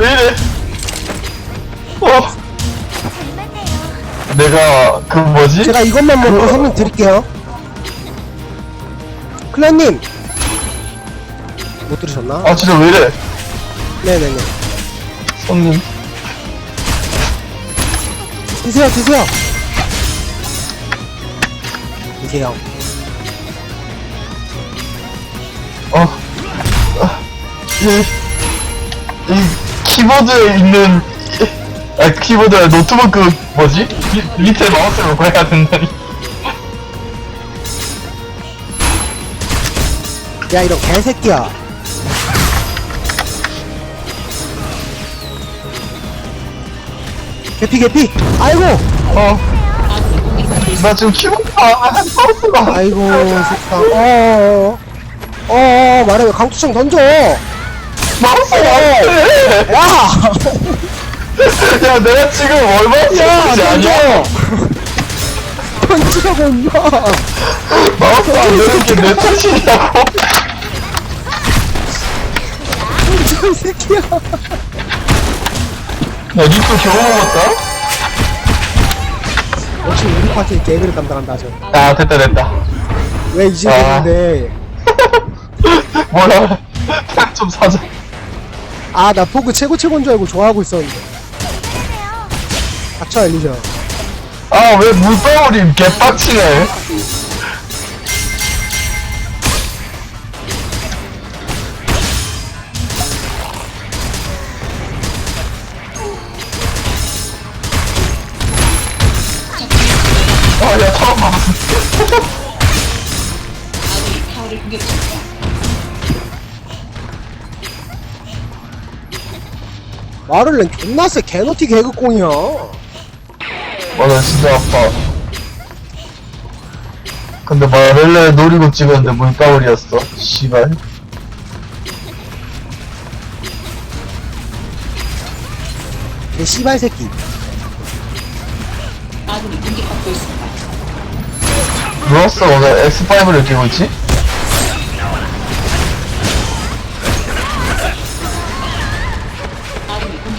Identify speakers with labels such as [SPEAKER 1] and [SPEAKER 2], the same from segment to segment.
[SPEAKER 1] 왜 이래? 어. 내가 그 뭐지?
[SPEAKER 2] 제가 이것만 먹고 설명 드릴게요. 클랜님! 못 들으셨나?
[SPEAKER 1] 아 진짜 왜 이래?
[SPEAKER 2] 네네네.
[SPEAKER 1] 손님.
[SPEAKER 2] 드세요, 드세요! 드세요.
[SPEAKER 1] 어. 아, 이, 이 키보드에 있는 아 키보드에 노트북 그 뭐지? 미, 밑에 마우스를 해야 된다니.
[SPEAKER 2] 야, 이런 개새끼야. 개피, 개피! 아이고!
[SPEAKER 1] 어. 나 지금 키보드가 마우스가
[SPEAKER 2] 아이고, 좋다. 어어어. 어어, 말해, 강투창 던져!
[SPEAKER 1] 마우스가.
[SPEAKER 2] 야!
[SPEAKER 1] 야 내가 지금 얼마나
[SPEAKER 2] 야,
[SPEAKER 1] 쓰는지 아냐?
[SPEAKER 2] 던져! 던지라고, 임마!
[SPEAKER 1] 마우스 안 되는 게 내 탓이냐고.
[SPEAKER 2] 던져, 이 새끼야!
[SPEAKER 1] 야 니또 겨우 먹었다?
[SPEAKER 2] 역시 우리 파티의 개그를 담당한다, 저.
[SPEAKER 1] 아 됐다 됐다.
[SPEAKER 2] 왜 이제
[SPEAKER 1] 아.
[SPEAKER 2] 됐는데.
[SPEAKER 1] 뭐야? 좀 사자.
[SPEAKER 2] 아, 나 포그 최고 최고인 줄 알고 좋아하고 있었는데. 닥쳐, 엘리죠.
[SPEAKER 1] 아왜 물방울이 개빡치네.
[SPEAKER 2] 마를렌 존나 세, 개노티 개그공이야.
[SPEAKER 1] 맞아 진짜 아파. 근데 마를레 노리고 찍었는데 물방울이었어. 씨발.
[SPEAKER 2] 개 씨발 새끼.
[SPEAKER 1] 누웠어 오늘 X5를 끼고 있지?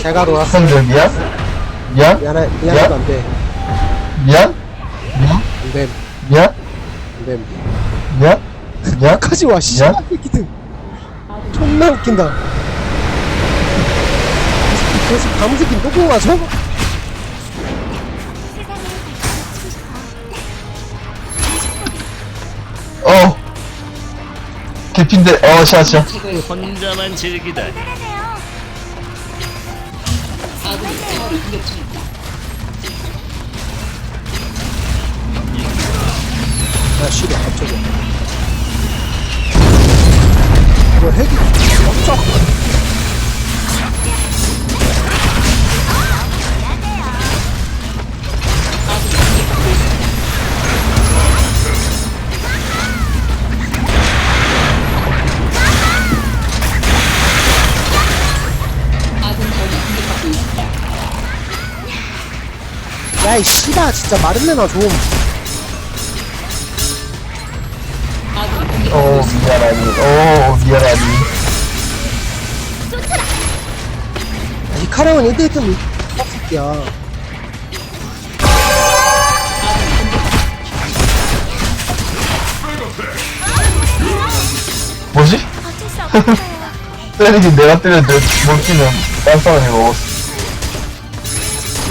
[SPEAKER 2] 제가 놀았어.
[SPEAKER 1] 형들 미안? 미안?
[SPEAKER 2] 미안해, 미안해도 안 돼.
[SPEAKER 1] 미안? 미안?
[SPEAKER 2] 안 됨,
[SPEAKER 1] 미안?
[SPEAKER 2] 안 됨.
[SPEAKER 1] 미안? 미안?
[SPEAKER 2] 까지 와, 씨발 새끼들. 존나 웃긴다. 계속 밤새끼 또 보고 가죠?
[SPEAKER 1] 어. 개핀데, 어, 샤, 샤.
[SPEAKER 3] 혼자만 즐기다
[SPEAKER 2] 야, 씨발, 갑자기. 뭐, 핵이, 깜짝. 야, 이 씨발, 진짜 마를레나 좀.
[SPEAKER 1] 어, 미안하니. 어, 미안하니.
[SPEAKER 2] 야, 이 카랑은 1대1등 새끼야.
[SPEAKER 1] 뭐지? 때리긴 내가 때렸는데, 먹기는 딴 사람이 먹었어.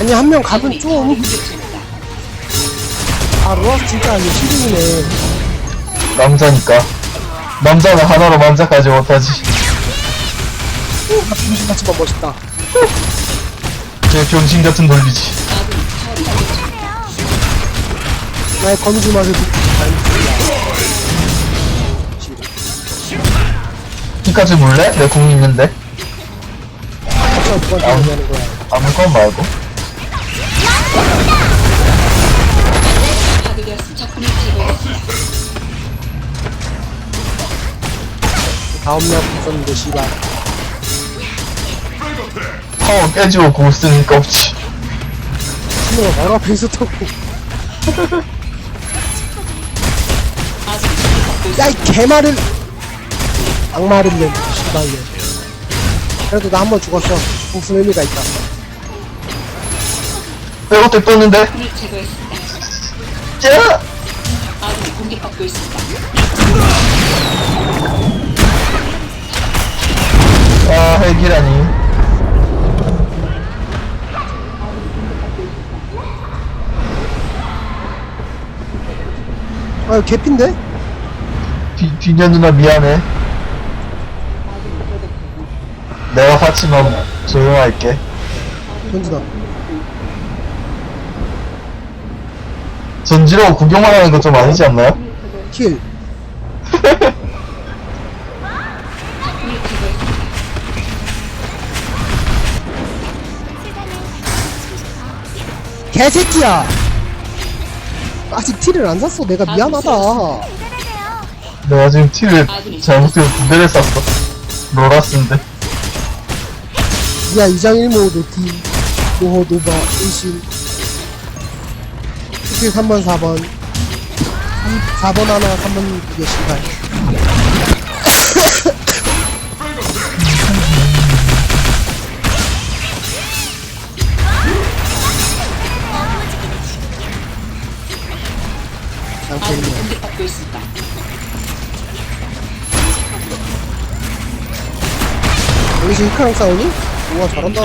[SPEAKER 2] 아니, 한 명 가면 좀. 아, 로아스 진짜 이거 시중이네.
[SPEAKER 1] 남자니까. 남자는 하나로 만족하지 못하지.
[SPEAKER 2] 아, 중심 같이만 멋있다.
[SPEAKER 1] 제 병신 같은 논리지.
[SPEAKER 2] 나의 거미줄 맛을
[SPEAKER 1] 피카츄 물래? 내 공 있는데.
[SPEAKER 2] 진짜 누구한테 얘기하는 거야.
[SPEAKER 1] 아무건 말고.
[SPEAKER 2] 다음 명 있었는데, 씨발.
[SPEAKER 1] 파워 깨지고 공 쓰니까 없지.
[SPEAKER 2] 친구가 바로 앞에 있었다고. 야, 이 개말을. 악마를 낸, 씨발려. 그래도 나 한 번 죽었어. 무슨 의미가 있다.
[SPEAKER 1] 백어택 떴는데?
[SPEAKER 4] 을 제거했습니다.
[SPEAKER 1] 짜!
[SPEAKER 4] 아군이 공격받고 있습니다.
[SPEAKER 1] 아, 핵이라니.
[SPEAKER 2] 아, 개핀데?
[SPEAKER 1] 뒤, 뒤녀 누나 미안해. 내가 사치만 조용할게.
[SPEAKER 2] 던지다.
[SPEAKER 1] 전지로 구경만 하는 거 좀 아니지 않나요?
[SPEAKER 2] 킬. 개새끼야! 아직 티를 안 샀어. 내가 미안하다.
[SPEAKER 1] 내가 지금 티를 잘못해서 두 대를 쐈어. 로라스인데.
[SPEAKER 2] 야, 이장 일모 노티. 노호, 노바, 일신. 스킬 3번, 4번. 4번 하나, 3번 두개 신발. 여기서 히카랑 싸우니? 우와, 잘한다.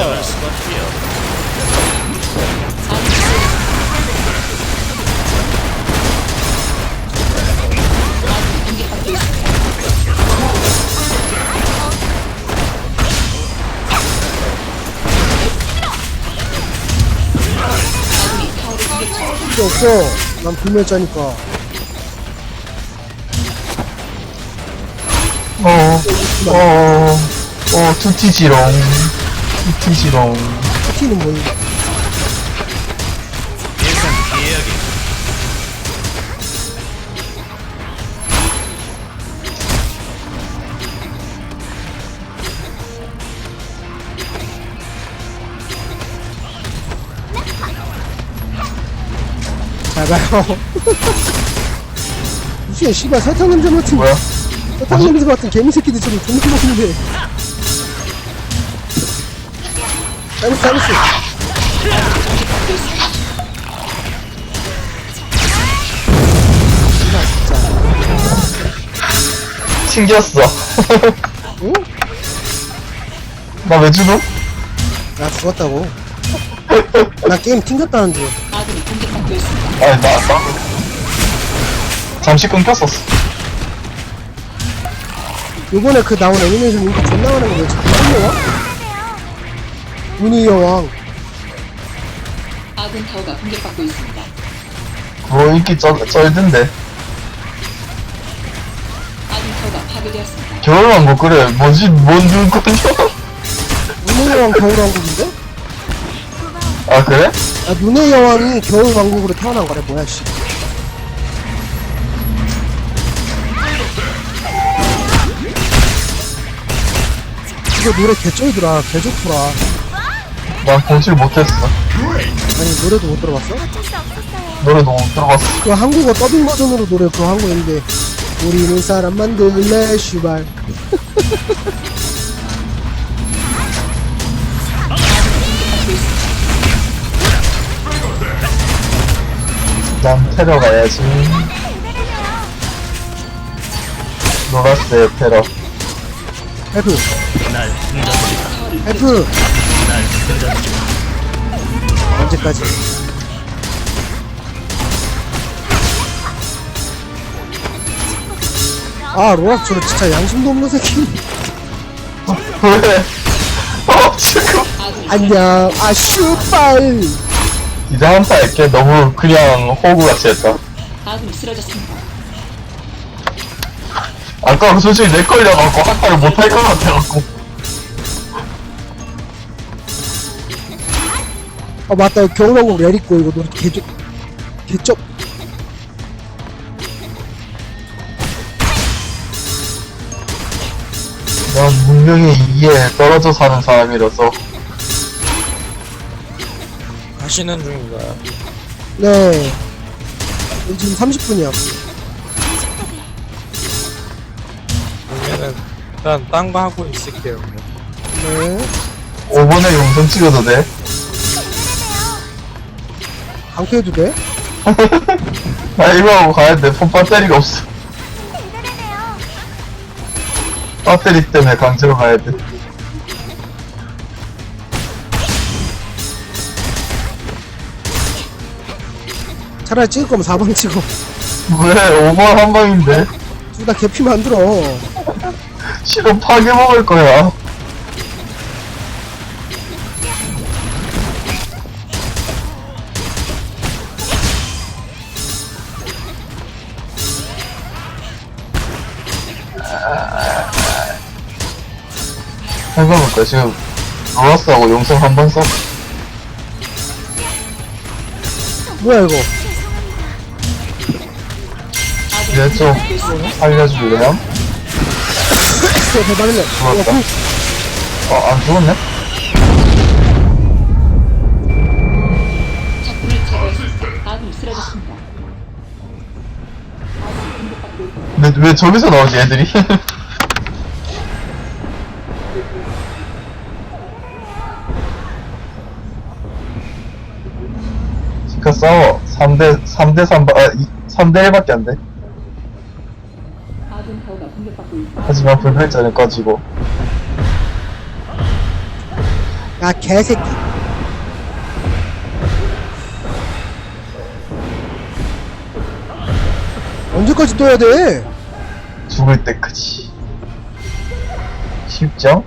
[SPEAKER 2] 없어. 난 불멸자니까.
[SPEAKER 1] 어, 어, 어.
[SPEAKER 2] 파티는 뭐니?
[SPEAKER 3] 예상 계약이
[SPEAKER 2] 잘 가요. 무슨 씨발 설탕 냄새 맡은
[SPEAKER 1] 뭐야?
[SPEAKER 2] 설탕 냄새 맡은 개미 새끼들처럼 존나 먹는데. 잘못 잘못어.
[SPEAKER 1] 튕겼어.
[SPEAKER 2] 응?
[SPEAKER 1] 나왜 주노?
[SPEAKER 2] 나 죽었다고. 나 게임 튕겼다는 줄.
[SPEAKER 4] 아군이 공격받고 있습니다.
[SPEAKER 1] 아니, 나, 나. 잠시 끊겼었어.
[SPEAKER 2] 요번에 그 나온 애니메이션 인기 존나 많은 거 뭐지? 무슨 여왕? 문희 여왕.
[SPEAKER 4] 아군 타워가 공격받고 있습니다.
[SPEAKER 1] 그거 인기 쩔, 쩔던데.
[SPEAKER 4] 아군 타워가 파괴되었습니다.
[SPEAKER 1] 겨울왕국 뭐 그래. 뭐지, 뭔 눈거든요?
[SPEAKER 2] 문희 여왕 겨울왕국인데?
[SPEAKER 1] 아, 그래?
[SPEAKER 2] 아, 눈의 여왕이 겨울왕국으로 태어난 거래, 뭐야, 씨. 이거 노래 개쩔더라, 개좋더라.
[SPEAKER 1] 난 보질 못했어.
[SPEAKER 2] 아니, 노래도 못 들어봤어?
[SPEAKER 1] 노래 너무 들어봤어.
[SPEAKER 2] 그 한국어 더빙 버전으로 노래 그거 한 거였는데, 우리는 사람 만들래, 슈발.
[SPEAKER 1] 난 테러 가야지. 노라스의 테러.
[SPEAKER 2] F,
[SPEAKER 3] 날.
[SPEAKER 2] F. 언제까지? 아, 저 진짜 양심도 없는 새끼.
[SPEAKER 1] 왜? 어, 지금.
[SPEAKER 2] 안녕, 아, 슈발.
[SPEAKER 1] 이제 한타 할게. 너무 그냥 호구같이 했다.
[SPEAKER 4] 아군이 쓰러졌습니다.
[SPEAKER 1] 아까 솔직히 내 걸려갖고 한타를 못할 것 같아갖고.
[SPEAKER 2] 아, 맞다. 겨울왕국 레리꼬 이거 노래 개적, 개적.
[SPEAKER 1] 난 문명의 이에 떨어져 사는 사람이라서.
[SPEAKER 5] 하시는 중인가요?
[SPEAKER 2] 네. 지금 30분이야.
[SPEAKER 5] 그러면은 일단 딴 거 하고 있을게요.
[SPEAKER 2] 네.
[SPEAKER 1] 5번에 용선 찍어도 돼?
[SPEAKER 2] 강퇴해도 돼?
[SPEAKER 1] 나 이거 하고 가야 돼. 폰 배터리가 없어. 배터리 때문에 강제로 가야 돼.
[SPEAKER 2] 차라리 찍을 거면 4번 찍어.
[SPEAKER 1] 왜? 5번 한 방인데?
[SPEAKER 2] 둘 다 개피 만들어.
[SPEAKER 1] 싫어, 파괴 먹을 거야. 해봐볼 거야. 지금 로라스하고 용성 한번 써.
[SPEAKER 2] 뭐야 이거?
[SPEAKER 1] 이제 좀 살려줄래요?
[SPEAKER 2] 저 대박이네.
[SPEAKER 1] 죽었다.
[SPEAKER 2] 어,
[SPEAKER 1] 어, 안 죽었네? 왜 저기서 나오지, 애들이? 3대, 3대 3, 아, 3대 1밖에 안 돼. 하지만 불멸자는 꺼지고.
[SPEAKER 2] 야 개새끼. 언제까지 떠야 돼?
[SPEAKER 1] 죽을 때까지. 쉽죠?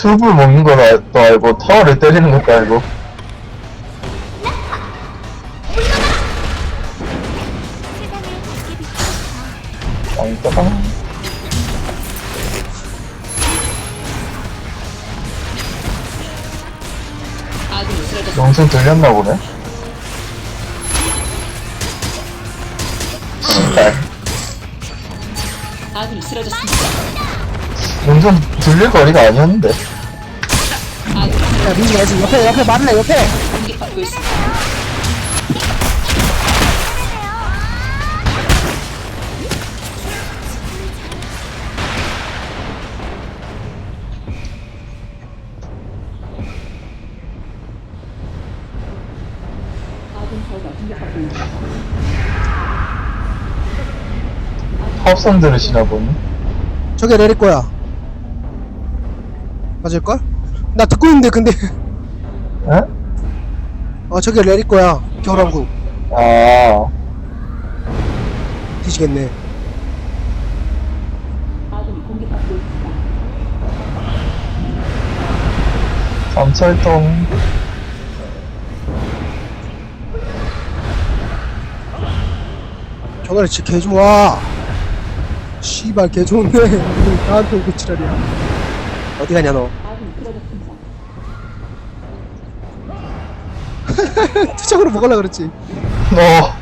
[SPEAKER 1] 튜브를 먹는 또 알고 타워를 때리는 것도 알고
[SPEAKER 4] 쓰러졌습니다.
[SPEAKER 1] 영상 들렸나 보네
[SPEAKER 4] 아군이 쓰러졌습니다.
[SPEAKER 1] 영상 들릴 거리가 아니었는데
[SPEAKER 2] 야 민지 말지 옆에 옆에 말을해 옆에.
[SPEAKER 1] 합성 들으시나 보네
[SPEAKER 2] 저게 내릴 거야. 맞을 걸? 나 듣고 있는데 근데
[SPEAKER 1] 에?
[SPEAKER 2] 어 저게 내릴 거야. 겨울왕국
[SPEAKER 1] 아
[SPEAKER 2] 뒤지겠네.
[SPEAKER 1] 삼철동
[SPEAKER 2] 전화를 진짜 개 좋아. 씨발 개 좋은데 나한테 오고 지랄이야. 어디 가냐 너? 투척으로 먹으려 그랬지.
[SPEAKER 1] 너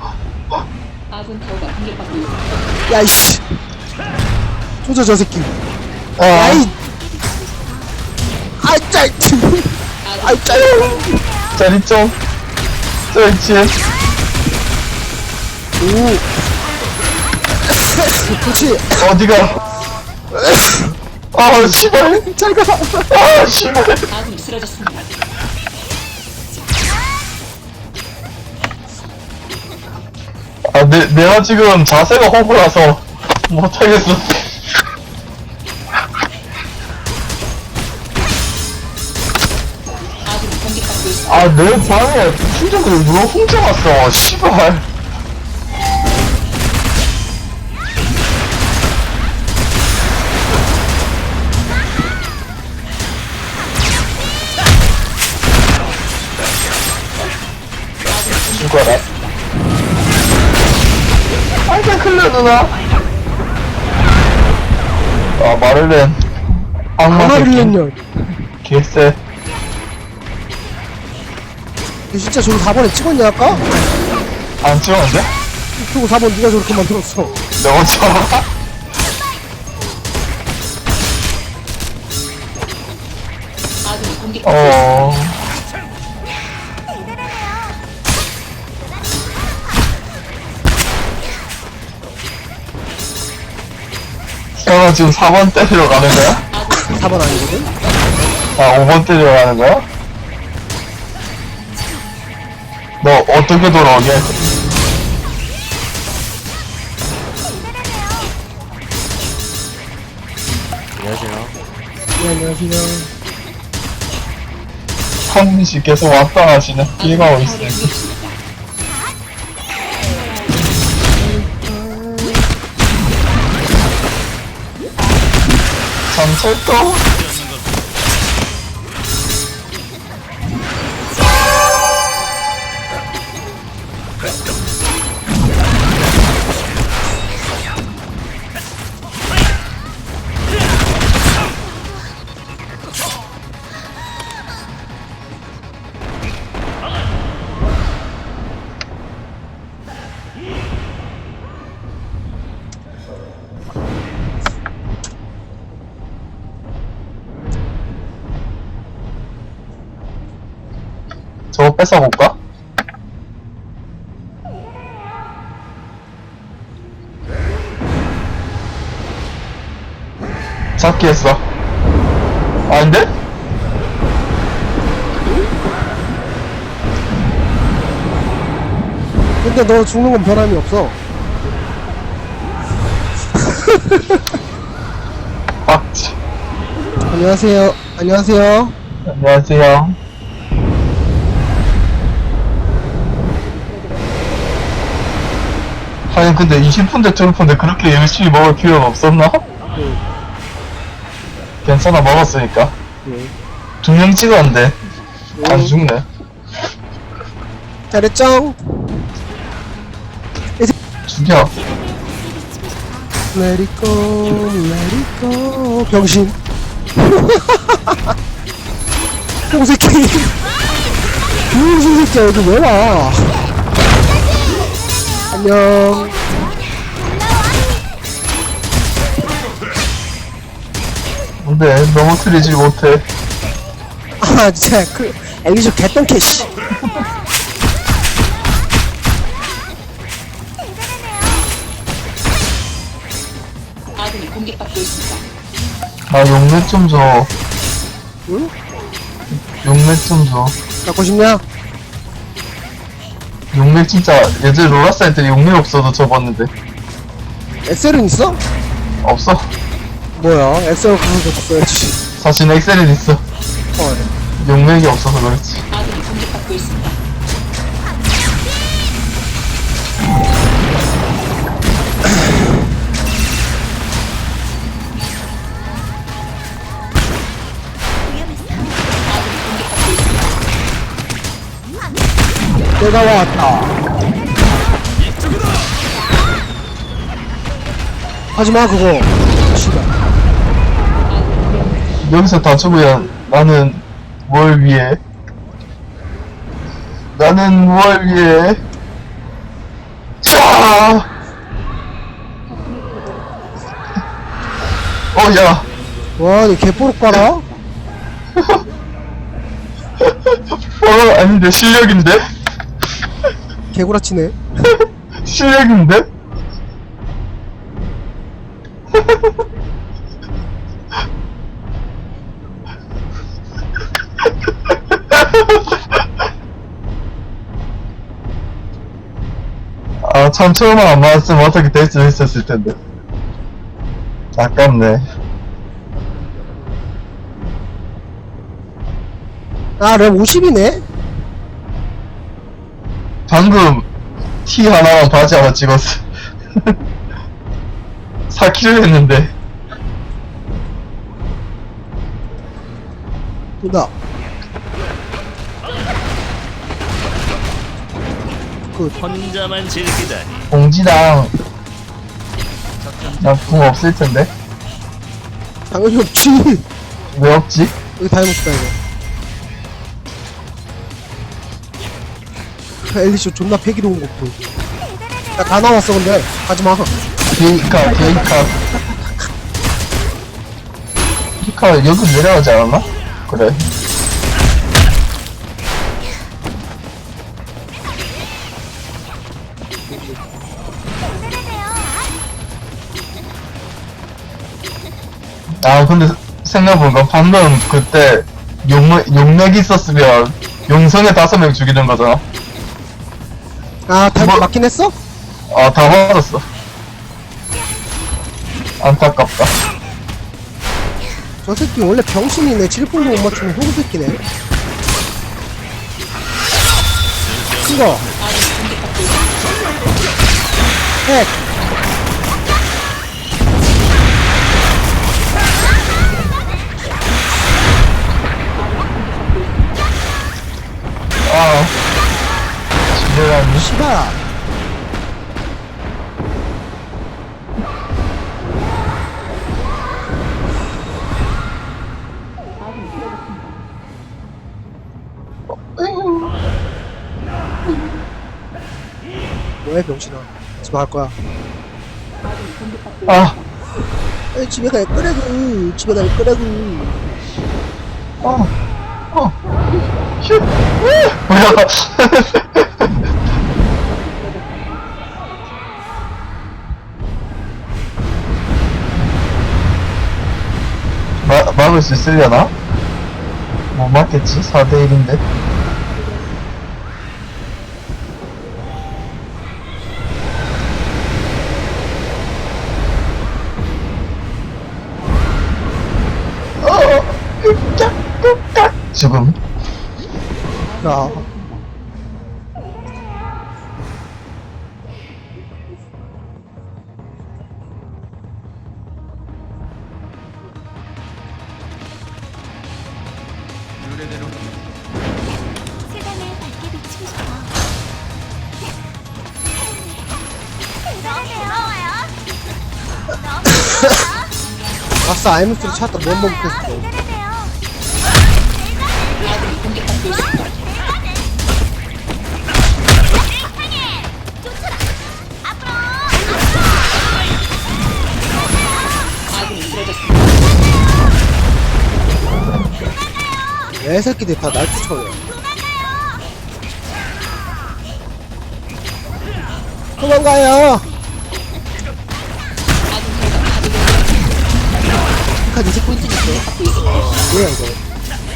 [SPEAKER 4] 아군 타워가 공격받고 있습니다.
[SPEAKER 2] 야이씨. 조져 저 새끼.
[SPEAKER 1] 아,
[SPEAKER 2] 야이. 아이 짜. 아이 짜.
[SPEAKER 1] 자리 좀 저있지
[SPEAKER 2] 오. 그렇지.
[SPEAKER 1] 어디가 아 씨발
[SPEAKER 2] 잘 가.
[SPEAKER 1] 아 씨발
[SPEAKER 4] 아군이 쓰러졌습니다.
[SPEAKER 1] 아 내, 내가 지금 자세가 호구라서 못하겠어
[SPEAKER 4] 아군이 공격받고 있습니다.
[SPEAKER 1] 아 내 방에 충전기를 누가 훔쳐갔어 씨발 누나 아 마를렌 악마 새끼
[SPEAKER 2] 냈냐.
[SPEAKER 1] 개쎄
[SPEAKER 2] 너 진짜 저기 4번에 찍었냐 아까?
[SPEAKER 1] 안 찍었는데?
[SPEAKER 2] 그리고 4번 누가 저렇게 만들었어?
[SPEAKER 4] 아군이 공격받고
[SPEAKER 1] 어. 형아 지금 4번 때리러 가는 거야?
[SPEAKER 2] 4번 아니거든?
[SPEAKER 1] 아 5번 때리러 가는 거야? 너 어떻게 돌아오게?
[SPEAKER 5] 안녕하세요.
[SPEAKER 2] 네, 안녕하세요.
[SPEAKER 1] 한 분씩 계속 왔다 가시네. 게임하고 있어. 전철 도? 저 뺏어볼까? 잡기 했어. 아닌데?
[SPEAKER 2] 근데 너 죽는 건 변함이 없어.
[SPEAKER 1] 아, 치.
[SPEAKER 2] 안녕하세요. 안녕하세요.
[SPEAKER 1] 안녕하세요. 아니 근데 20푼데 트루푼데 그렇게 열심히 먹을 필요가 없었나? 괜찮아 먹었으니까
[SPEAKER 2] 네.
[SPEAKER 1] 두 명 찍었는데 안 죽네
[SPEAKER 2] 잘했죠?
[SPEAKER 1] 죽여
[SPEAKER 2] Let it go, let it go. 병신. 홍새끼. 병신 새끼야, 여기 왜 와? 안녕.
[SPEAKER 1] 근데 넘어뜨리지 못해
[SPEAKER 2] 아, 진짜, 그, 애기쇼 개똥캐, 씨.
[SPEAKER 4] 아군이 공격받고 있습니다.
[SPEAKER 1] 나 용맥 좀줘
[SPEAKER 2] 응?
[SPEAKER 1] 용맥 좀줘
[SPEAKER 2] 갖고 싶냐?
[SPEAKER 1] 용맥 진짜 예전에 때 용맥 없어도 접었는데
[SPEAKER 2] 엑셀은 있어?
[SPEAKER 1] 없어
[SPEAKER 2] 뭐야, 엑셀 가서 줬어야지.
[SPEAKER 1] 사실 엑셀은 있어
[SPEAKER 2] 헐.
[SPEAKER 1] 용맥이 없어서 그렇지
[SPEAKER 4] 아군이 공격받고 있습니다.
[SPEAKER 2] 내가 왔다. 하지마, 그거.
[SPEAKER 1] 여기서 다 죽으면 나는 뭘 위해? 나는 뭘 위해? 자! 어, 야!
[SPEAKER 2] 와, 니 개뽀록 깔아?
[SPEAKER 1] 어, 아닌데, 실력인데?
[SPEAKER 2] 개구라치네.
[SPEAKER 1] 실력인데? 아, 참, 처음에 안 맞았으면 어떻게 될 수 있었을 텐데. 아깝네.
[SPEAKER 2] 아, 램 50이네?
[SPEAKER 1] 방금 티 하나랑 바지 하나 찍었어. 4킬을 했는데.
[SPEAKER 2] 나. 그,
[SPEAKER 3] 혼자만 즐기다니.
[SPEAKER 1] 봉지랑 나궁 없을 텐데
[SPEAKER 2] 당연히 없지.
[SPEAKER 1] 왜 없지?
[SPEAKER 2] 여기 다 해봅시다, 이거. 그 엘리쇼 존나 패기로운 거 보여. 야, 다 나왔어, 근데. 하지마.
[SPEAKER 1] 게이카 게이카 게이카 여기 내려가지 않았나? 그래 아 근데 생각해보니까 방금 그때 용맥 용맥 있었으면 용성에 다섯 명 죽이는 거잖아.
[SPEAKER 2] 아 달고
[SPEAKER 1] 뭐?
[SPEAKER 2] 맞긴 했어?
[SPEAKER 1] 아다 맞았어. 안타깝다.
[SPEAKER 2] 저 새끼 원래 병신이네 7폴도 못 맞추면 호구 새끼네 이거 핵
[SPEAKER 1] 아 집에라니.
[SPEAKER 2] 씨발 뭐해 병신아? 집에 갈 거야.
[SPEAKER 1] 아.
[SPEAKER 2] 집에 갈 거라고 집에 갈 거라고
[SPEAKER 1] 어. 뭐야. 마, 막을 수 있으려나? 못 막겠지? 4대1인데. 어, 꾹
[SPEAKER 2] 야
[SPEAKER 6] 세상을 밝게 비추고 싶어. 너무 고마워요. 너무
[SPEAKER 2] 아싸 아이무스를 찾았다 뭔 먹겠 애 새끼들 다 날 쫓아오네 도망가요! 이제 꼴찌 있어
[SPEAKER 4] 공격받고 있습니다.
[SPEAKER 2] 뭐야 이거?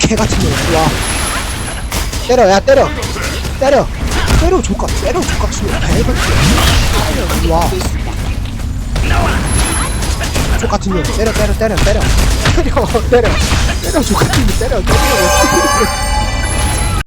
[SPEAKER 2] 개같은 놈 와. 때려 야 때려. 때려. 때려 조각 때려 조각 치면 개같이 와 족같은 놈. 때려 때려 때려 때려. 때려 때려. 때려 족같은 놈. 때려 때려